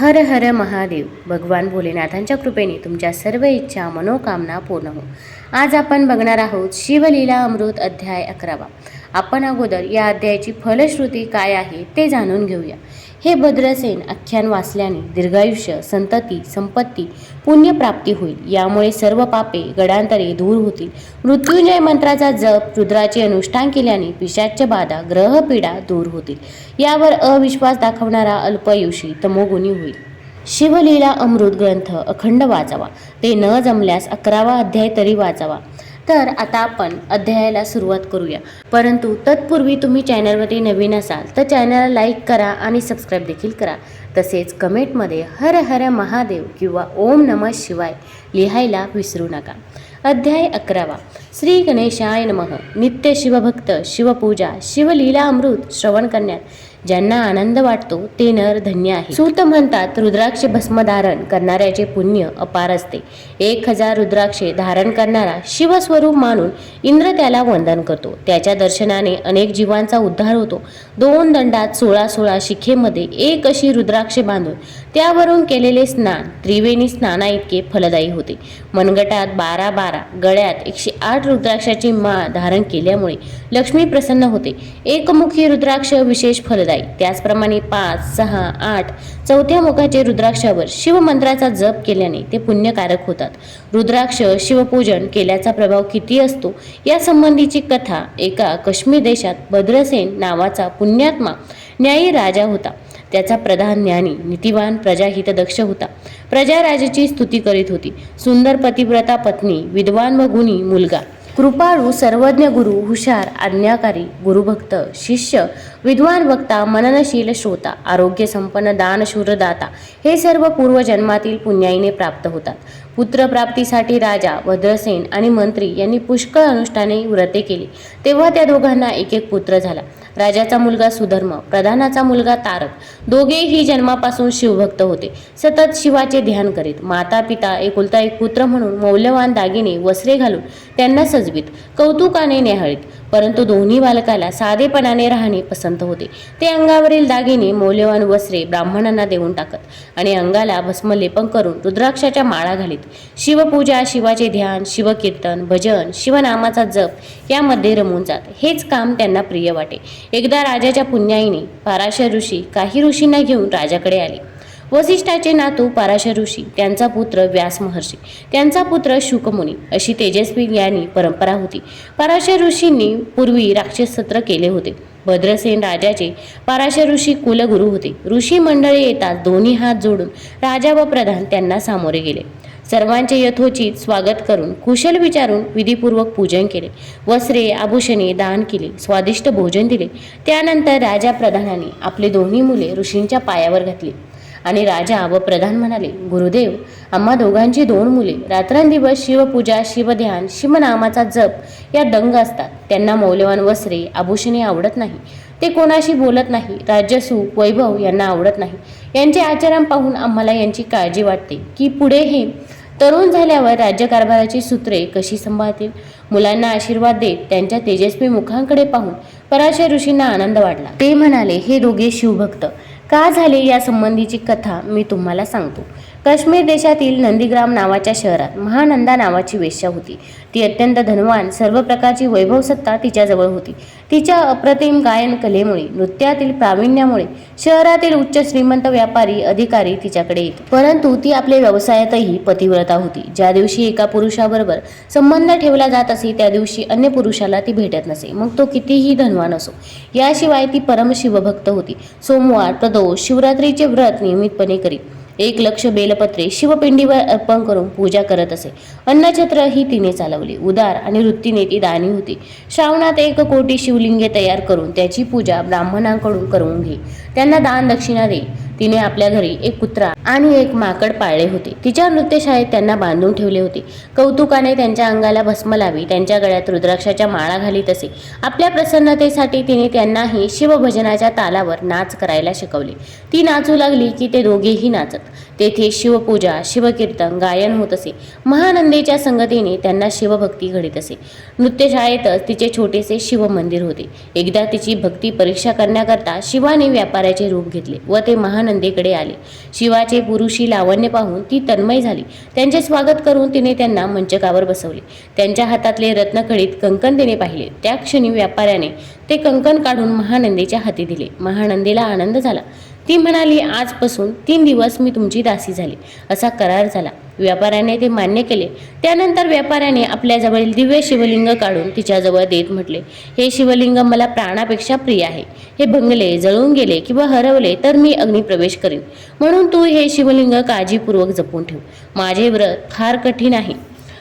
हर हर महादेव. भगवान भोलेनाथांच्या कृपेने तुमच्या सर्व इच्छा मनोकामना पूर्ण हो. आज आपण बघणार आहोत शिवलीला अमृत अध्याय अकरावा. आपण अगोदर या अध्यायाची फलश्रुती काय आहे ते जाणून घेऊया. हे भद्रसेन आख्यान वाचल्याने दीर्घायुष्य संतती संपत्ती पुण्यप्राप्ती होईल. यामुळे सर्व पापे गडांतरे दूर होतील. मृत्युंजय मंत्राचा जप रुद्राचे अनुष्ठान केल्याने पिशाच्य बाधा ग्रहपीडा दूर होतील. यावर अविश्वास दाखवणारा अल्पयुषी तमोगुणी होईल. शिवलीला अमृत ग्रंथ अखंड वाचावा. ते न जमल्यास अकरावा अध्याय तरी वाचावा. तर आता आपण अध्यायाला सुरुवात करूया. परंतु तत्पूर्वी तुम्ही चॅनलमध्ये नवीन असाल तर चॅनलला लाईक करा आणि सबस्क्राईब देखील करा. तसेच कमेंटमध्ये हर हर महादेव किंवा ओम नमः शिवाय लिहायला विसरू नका. अध्याय अकरावा. श्री गणेशाय नमः. नित्य शिवभक्त शिवपूजा शिवलीला अमृत श्रवण करण्यात ज्यांना आनंद वाटतो ते नर धन्य आहे. सूत म्हणतात रुद्राक्ष भस्म धारण करणाऱ्याचे पुण्य अपार असते. एक हजार रुद्राक्षे धारण करणारा शिवस्वरूप मानून इंद्र त्याला वंदन करतो. त्याच्या दर्शनाने अनेक जीवांचा उद्धार होतो. दोन दंडात सोळा सोळा शिखेमध्ये एक अशी रुद्राक्षे बांधून त्यावरून केलेले स्नान त्रिवेणी स्नाना इतके फलदायी होते. मनगटात बारा बारा गळ्यात एकशे आठ रुद्राक्षाची माळ धारण केल्यामुळे लक्ष्मी प्रसन्न होते. एकमुखी रुद्राक्ष विशेष फलदायी. त्याचप्रमाणे पाच सहा आठ चौथ्या मुखाचे रुद्राक्षावर शिवमंत्राचा जप केल्याने ते पुण्यकारक होतात. रुद्राक्ष शिवपूजन केल्याचा प्रभाव किती असतो? या संबंधीची कथा एका काश्मीर देशात भद्रसेन नावाचा पुण्यात्मा न्यायी राजा होता. त्याचा प्रधान ज्ञानी नीतिवान प्रजाहितदक्ष होता. प्रजाराजाची स्तुती करीत होती. सुंदर पतिव्रता पत्नी विद्वान व गुणी मुलगा. कृपाळू सर्वज्ञ गुरु हुशार आज्ञाकारी गुरुभक्त शिष्य विद्वान वक्ता मननशील श्रोता आरोग्य संपन्न दानशूर हे सर्व पूर्वजन्मातील पुण्याईने प्राप्त होतात. पुत्रप्राप्तीसाठी राजा भद्रसेन आणि मंत्री यांनी पुष्कळ अनुष्ठाने व्रते केली. तेव्हा त्या दोघांना एक एक पुत्र झाला. राजाचा मुलगा सुधर्म प्रधानाचा मुलगा तारक. दोघेही जन्मापासून शिवभक्त होते. सतत शिवाचे ध्यान करीत माता पिता एकुलता एक पुत्र म्हणून मौल्यवान दागिने वस्त्रे घालून त्यांना सजवीत कौतुकाने न्याहाळीत. परंतु दोन्ही बालकाला साधेपणाने राहणे पसंत होते. ते अंगावरील दागिने मौल्यवान वस्त्रे ब्राह्मणांना देऊन टाकत आणि अंगाला भस्मलेपन करून रुद्राक्षाच्या माळा घालीत. शिवपूजा शिवाचे ध्यान शिवकीर्तन भजन शिवनामाचा जप यामध्ये रमून जात. हेच काम त्यांना प्रिय वाटे. एकदा राजाच्या पुण्याईने पाराशर ऋषी काही ऋषींना घेऊन राजाकडे आले. वसिष्ठाचे नातू पाराशर ऋषी त्यांचा पुत्र व्यास महर्षी त्यांचा पुत्र शुकमुनी अशी तेजस्वी ज्ञानी परंपरा होती. पाराशर ऋषींनी पूर्वी राक्षस सत्र केले होते. भद्रसेन राजाचे पाराशर ऋषी कुलगुरू होते. ऋषी मंडळी येताच दोन्ही हात जोडून राजा व प्रधान त्यांना सामोरे गेले. सर्वांचे यथोचित स्वागत करून कुशल विचारून विधीपूर्वक पूजन केले. वस्त्रे आभूषणे दान केले स्वादिष्ट भोजन दिले. त्यानंतर राजा प्रधानाने आपले दोन्ही मुले ऋषींच्या पायावर घातली. आणि राजा व प्रधान म्हणाले गुरुदेव आम्हा दोघांची दोन मुले रात्रंदिवस शिवपूजा शिवध्यान शिवनामाचा जप या दंग असतात. त्यांना मौल्यवान वस्त्रे आभूषणे आवडत नाही. ते कोणाशी बोलत नाही. राज्यसुख वैभव यांना आवडत नाही. यांचे आचरण पाहून आम्हाला यांची काळजी वाटते. की पुढे हे तरुण झाल्यावर राज्यकारभाराची सूत्रे कशी सांभाळतील? मुलांना आशीर्वाद देत त्यांच्या तेजस्वी मुखांकडे पाहून पराशर ऋषींना आनंद वाटला. ते म्हणाले हे दोघे शिवभक्त. का झाले या संबंधीची कथा मी तुम्हाला सांगतो. काश्मीर देशातील नंदीग्राम नावाच्या शहरात महानंदा नावाची वेश्या होती. ती अत्यंत धनवान सर्व प्रकारची वैभव सत्ता तिच्याजवळ होती. तिच्या अप्रतिम गायन कलेमुळे नृत्यातील प्रावीण्यामुळे शहरातील उच्च श्रीमंत व्यापारी अधिकारी तिच्याकडे येत. परंतु ती आपल्या व्यवसायातही पतिव्रता होती. ज्या दिवशी एका पुरुषाबरोबर संबंध ठेवला जात असे त्या दिवशी अन्य पुरुषाला ती भेटत नसे. मग तो कितीही धनवान असो याशिवाय ती परम शिवभक्त होती. सोमवार प्रदोष शिवरात्रीचे व्रत नियमितपणे करीत. एक लक्ष बेलपत्रे शिवपिंडीवर अर्पण करून पूजा करत असे. अन्नछत्र ही तिने चालवली. उदार आणि वृत्तीने ती दानी होती. श्रावणात एक कोटी शिवलिंगे तयार करून त्याची पूजा ब्राह्मणांकडून करून घे. त्यांना दान दक्षिणा दे. तिने आपल्या घरी एक कुत्रा आणि एक माकड पाळले होते. तिच्या नृत्यशाळेत त्यांना बांधून ठेवले होते. कौतुकाने त्यांच्या अंगाला भस्म लावी त्यांच्या गळ्यात रुद्राक्षाच्या माळा घालीत असे आपल्या प्रसन्नतेसाठी तिने त्यांनाही शिवभजनाच्या तालावर नाच करायला शिकवले. ती नाचू लागली की ते दोघेही नाचत. तेथे शिवपूजा शिवकीर्तन गायन होत असे. महानंदीच्या संगतीने त्यांना शिवभक्ती घडीत असे. नृत्यशाळेतच तिचे छोटेसे शिव मंदिर होते. एकदा तिची भक्ती परीक्षा करण्याकरता शिवाने व्यापाऱ्याचे रूप घेतले व ते महानंदीकडे आले. शिवाचे पुरुषी लावण्य पाहून ती तन्मय झाली. त्यांचे स्वागत करून तिने त्यांना मंचकावर बसवले. त्यांच्या हातातले रत्नखडीत कंकण तिने पाहिले. त्या क्षणी व्यापाऱ्याने ते कंकण काढून महानंदीच्या हाती दिले. महानंदीला आनंद झाला. ती म्हणाली आजपासून तीन दिवस मी तुमची दासी झाली. असा करार झाला. व्यापाऱ्याने ते मान्य केले. त्यानंतर व्यापाऱ्याने आपल्याजवळील दिव्य शिवलिंग काढून तिच्याजवळ देत म्हटले हे शिवलिंग मला प्राणापेक्षा प्रिय आहे. हे भंगले जळून गेले किंवा हरवले तर मी अग्निप्रवेश करीन. म्हणून तू हे शिवलिंग काळजीपूर्वक जपून ठेव. माझे व्रत फार कठीण आहे.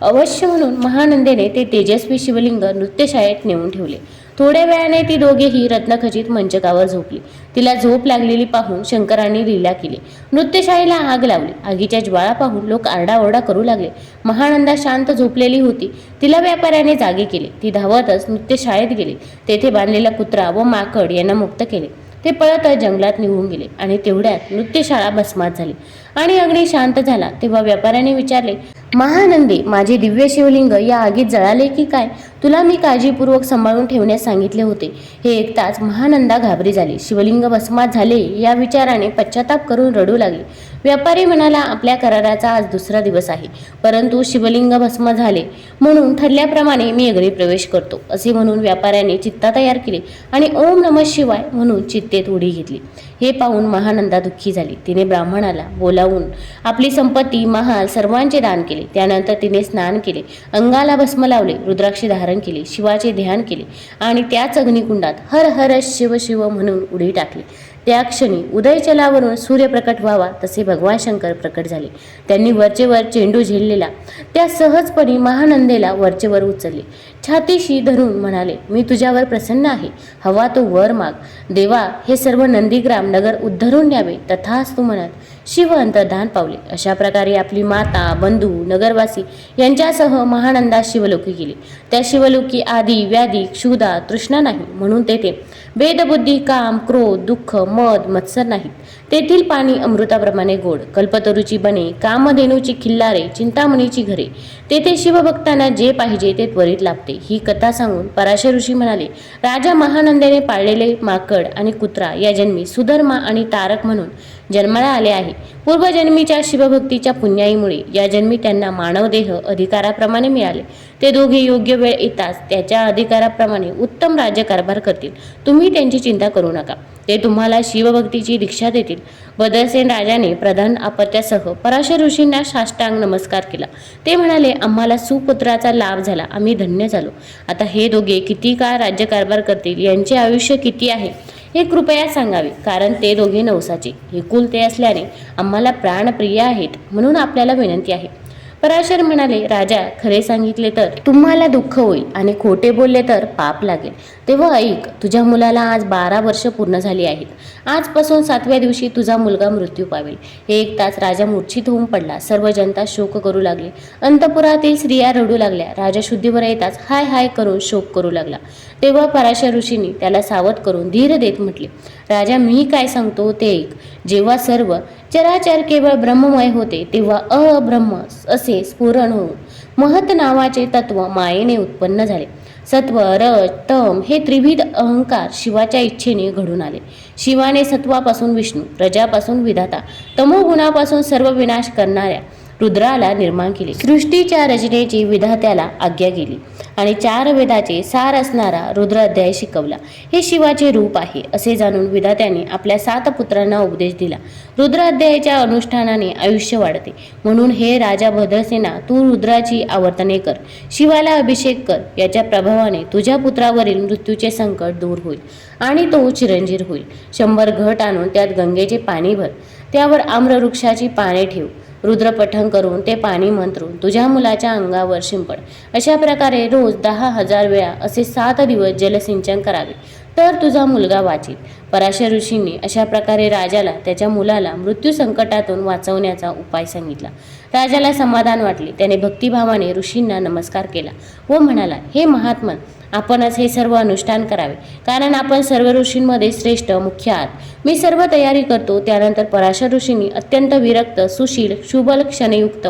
अवश्य म्हणून महानंदेने ते तेजस्वी शिवलिंग नृत्यशाळेत नेऊन ठेवले. थोड्या वेळाने ती दोघेही रत्नखचित मंचकावर झोपली. तिला झोप लागलेली पाहून शंकरांनी लीला केली. नृत्यशाळेला आग लावली. आगीच्या ज्वाळा पाहून लोक आरडाओरडा करू लागले. महानंदा शांत झोपलेली होती. तिला व्यापाऱ्याने जागे केले. ती धावतच नृत्यशाळेत गेली. तेथे बांधलेला कुत्रा व माकड यांना मुक्त केले. ते पळतच जंगलात निघून गेले आणि तेवढ्यात नृत्यशाळा भस्मात झाली. आणि अग्नी शांत झाला. तेव्हा व्यापाऱ्याने विचारले महानंदी माझे दिव्य शिवलिंग या आगीत जळाले की काय? तुला मी काळजीपूर्वक सांभाळून ठेवण्यास सांगितले होते हे ऐकताच महानंदा घाबरी झाली. शिवलिंग भस्मात झाले या विचाराने पश्चाताप करून रडू लागले. व्यापारी म्हणाला आपल्या कराराचा आज दुसरा दिवस आहे. परंतु शिवलिंग भस्म झाले. म्हणून ठरल्याप्रमाणे मी अग्नी प्रवेश करतो असे म्हणून व्यापाऱ्याने चित्ता तयार केली आणि ओम नम शिवाय म्हणून चित्तेत उडी घेतली. हे पाहून महानंदा दुःखी झाली. तिने ब्राह्मणाला बोलावून आपली संपत्ती महाल सर्वांचे दान केले. त्यानंतर तिने स्नान केले अंगाला भस्म लावले रुद्राक्षी धारण केले शिवाचे ध्यान केले आणि त्याच अग्निकुंडात हर हर शिव शिव म्हणून उडी टाकली. त्या क्षणी उदयचलावरून सूर्य प्रकट व्हावा तसे भगवान शंकर प्रकट झाले. त्यांनी वरचेवर चेंडू झेललेला त्या सहजपणे महानंदेला वरचेवर उचलले. छातीशी धरून म्हणाले मी तुझ्यावर प्रसन्न आहे. हवा तो वर माग. देवा हे सर्व नंदीग्राम नगर उद्धरून न्यावे. तथाच तू म्हणत शिव अंतर्धान पावले. अशा प्रकारे आपली माता बंधू नगरवासी यांच्यासह महानंदा शिवलोकी गेली. त्या शिवलोकी आदी व्याधी क्षुधा तृष्णा नाही. म्हणून तेथे भेदबुद्धी काम क्रोध दुःख मद मत्सर नाहीत. तेथील पाणी अमृताप्रमाणे गोड. कल्पतरूची बने कामधेनूची खिल्लारे चिंतामणीची घरे. तेथे शिवभक्तांना जे पाहिजे ते त्वरित लाभते ही कथा सांगून पराशर ऋषी म्हणाले राजा महानंदेने पाळलेले माकड आणि कुत्रा या जन्मी सुधर्मा आणि तारक म्हणून जन्माला आले आहे. पूर्वजन्मीच्या शिवभक्तीच्या पुण्याईमुळे या जन्मी त्यांना मानवदेह अधिकाराप्रमाणे मिळाले. ते दोघे योग्य वेळ येताच त्याच्या अधिकाराप्रमाणे उत्तम राज्यकारभार करतील. तुम्ही त्यांची चिंता करू नका. ते तुम्हाला शिवभक्तीची दीक्षा देतील. बदरसेन राजाने प्रधान आपत्यासह पराशर ऋषींना साष्टांग नमस्कार केला. ते म्हणाले आम्हाला सुपुत्राचा लाभ झाला. आम्ही धन्य झालो. आता हे दोघे किती काळ राज्यकारभार करतील? यांचे आयुष्य किती आहे? हे कृपया सांगावे कारण ते दोघे नवसाचे. हे कुलते असल्याने आम्हाला प्राणप्रिय आहेत म्हणून आपल्याला विनंती आहे. पराशर म्हणाले राजा खरे सांगितले तर तुम्हाला दुःख होईल आणि खोटे बोलले तर पाप लागेल. तेव्हा ऐक तुझ्या मुलाला आज बारा वर्ष पूर्ण झाली आहेत. आजपासून सातव्या दिवशी तुझा मुलगा मृत्यू पावेल. हे एक तास राजा मूर्छित होऊन पडला. सर्व जनता शोक करू लागली. अंतपुरातील स्त्रिया रडू लागल्या. राजा शुद्धीवर येताच हाय हाय करून शोक करू लागला. तेव्हा पराशर ऋषींनी त्याला सावध करून धीर देत म्हटले राजा मी काय सांगतो ते एक जेव्हा सर्व चराचर केवळ ब्रह्ममय होते तेव्हा अब्रह्म असे स्फुरण होऊन महत नावाचे तत्व मायेने उत्पन्न झाले. सत्व रज तम हे त्रिविध अहंकार शिवाच्या इच्छेने घडून आले. शिवाने सत्वापासून विष्णू रजापासून विधाता तमोगुणापासून सर्व विनाश करणाऱ्या रुद्राला निर्माण केले. सृष्टीच्या रचनेची विधात्याला आज्ञा केली आणि चार वेदाचे सार असणारा रुद्राध्याय शिकवला. हे शिवाचे रूप आहे असे जाणून विधात्याने आपल्या सात पुत्रांना उपदेश दिला. रुद्राध्यायाच्या अनुष्ठानाने आयुष्य वाढते. म्हणून हे राजा भद्रसेना तू रुद्राची आवर्तने कर. शिवाला अभिषेक कर. याच्या प्रभावाने तुझ्या पुत्रावरील मृत्यूचे संकट दूर होईल आणि तो चिरंजीर होईल. शंभर घट आणून त्यात गंगेचे पाणी भर. त्यावर आम्रवृक्षाची पाने ठेव. रुद्रपठण करून ते पाणी मंत्रून तुझ्या मुलाच्या अंगावर शिंपड. अशा प्रकारे रोज दहा हजार वेळा असे सात दिवस जलसिंचन करावे. तर तुझा मुलगा वाचेल. पराशर ऋषींनी अशा प्रकारे राजाला त्याच्या मुलाला मृत्यू संकटातून वाचवण्याचा उपाय सांगितला. राजाला समाधान वाटले. त्याने भक्तिभावाने ऋषींना नमस्कार केला. व म्हणाला हे महात्मन आपणच हे सर्व अनुष्ठान करावे. कारण आपण सर्व ऋषींमध्ये श्रेष्ठ मुख्य आहात. मी सर्व तयारी करतो त्यानंतर पराशर ऋषींनी अत्यंत विरक्त सुशील शुबल क्षणयुक्त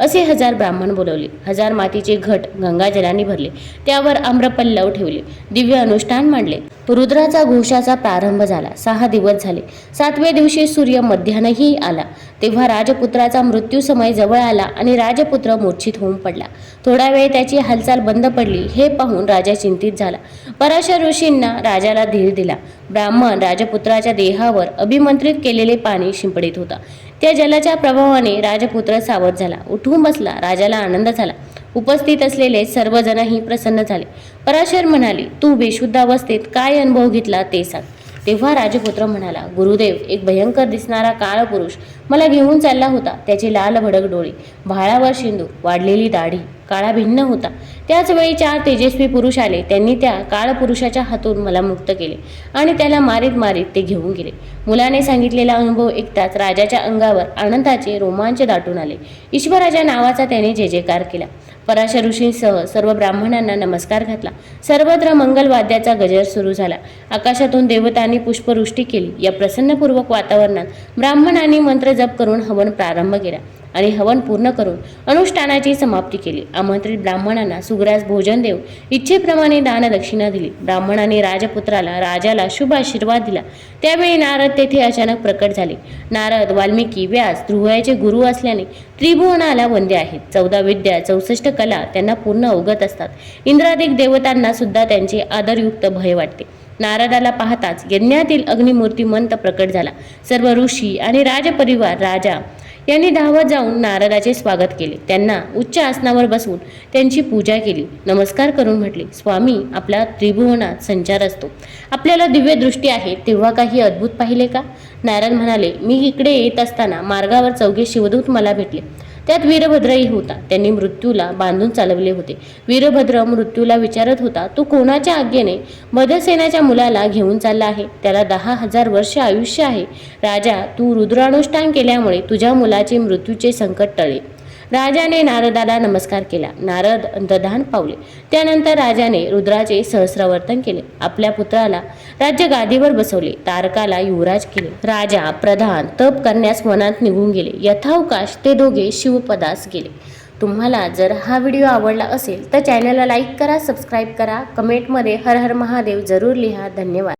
असे हजार ब्राह्मण बोलवले. हजार मातीचे घट गंगाजलाने भरले. त्यावर आम्रपल्लव ठेवले. दिव्य अनुष्ठान मांडले. रुद्राचा घोषाचा प्रारंभ झाला. सहा दिवस झाले. सातव्या दिवशी सूर्य मध्यानही आला. तेव्हा राजपुत्राचा मृत्यू समय जवळ आला आणि राजपुत्र मूर्छित होऊन पडला. थोडा वेळ त्याची हालचाल बंद पडली हे पाहून राजा चिंतित झाला. पराशर ऋषींना राजाला धीर दिला. ब्राह्मण राजपुत्राच्या देहावर अभिमंत्रित केलेले पाणी शिंपडित होता. त्या जलाच्या प्रभावाने राजपुत्र सावध झाला. उठून बसला. राजाला आनंद झाला. उपस्थित असलेले सर्वजणही प्रसन्न झाले. पराशर म्हणाले तू बेशुद्ध अवस्थेत काय अनुभव घेतला ते सांग. तेव्हा राजपुत्र म्हणाला गुरुदेव एक भयंकर दिसणारा काळ पुरुष मला घेऊन चालला होता. त्याचे लाल भडक डोळे भाळावर शिंदू वाढलेली दाढी काळा भिन्न होता. त्याच वेळी चार तेजस्वी पुरुष आले. त्यांनी त्या काळ पुरुषाच्या हातून मला मुक्त केले आणि त्याला मारीत मारीत ते घेऊन गेले. मुलाने सांगितलेला अनुभव ऐकताच राजाच्या अंगावर आनंदाचे रोमांच दाटून आले. ईश्वराच्या नावाचा त्याने जय जयकार केला. पराशर ऋषींसह सर्व ब्राह्मणांना नमस्कार घातला. सर्वत्र मंगलवाद्याचा गजर सुरू झाला. आकाशातून देवतांनी पुष्पवृष्टी केली. या प्रसन्नपूर्वक वातावरणात ब्राह्मणांनी मंत्र जप करून हवन प्रारंभ केला. आणि हवन पूर्ण करून अनुष्ठानाची समाप्ती केली. आमंत्रित ब्राह्मणांना सुग्रास भोजन देव इच्छेप्रमाणे दानदक्षिणा दिली. ब्राह्मणाने राजपुत्राला राजाला शुभ आशीर्वाद दिला. त्यावेळी नारद तेथे अचानक प्रकट झाले. नारद वाल्मिकी व्यास ध्रुवयाचे गुरु असल्याने त्रिभुवनाला वंदे आहेत. चौदा विद्या चौसष्ट कला त्यांना पूर्ण अवगत असतात. इंद्रादिक देवतांना सुद्धा त्यांचे आदरयुक्त भय वाटते. नारदाला पाहताच यज्ञातील अग्निमूर्ती मंत प्रकट झाला. सर्व ऋषी आणि राजपरिवार राजा यांनी धावत जाऊन नारदाचे स्वागत केले. त्यांना उच्च आसनावर बसवून त्यांची पूजा केली. नमस्कार करून म्हटले स्वामी आपला त्रिभुवनात संचार असतो. आपल्याला दिव्य दृष्टी आहे तेव्हा काही अद्भुत पाहिले का? नारद म्हणाले मी इकडे येत असताना मार्गावर चौघे शिवदूत मला भेटले. त्यात वीरभद्रही होता. त्यांनी मृत्यूला बांधून चालवले होते. वीरभद्र मृत्यूला विचारत होता तू कोणाच्या आज्ञेने मधसेनाच्या मुलाला घेऊन चालला आहे? त्याला दहा हजार वर्ष आयुष्य आहे. राजा तू रुद्रानुष्ठान केल्यामुळे तुझ्या मुलाचे मृत्यूचे संकट टळे राजाने नारदाला नमस्कार केला. नारद अंतधान पावले. त्यानंतर राजाने रुद्राचे सहस्रवर्तन केले. आपल्या पुत्राला राज्य गादीवर बसवले. तारकाला युवराज केले. राजा प्रधान तप करण्यास वनात निघून गेले. यथावकाश ते दोघे शिवपदास गेले. तुम्हाला जर हा व्हिडिओ आवडला असेल तर चॅनलला लाईक करा सबस्क्राईब करा. कमेंटमध्ये हर हर महादेव जरूर लिहा. धन्यवाद.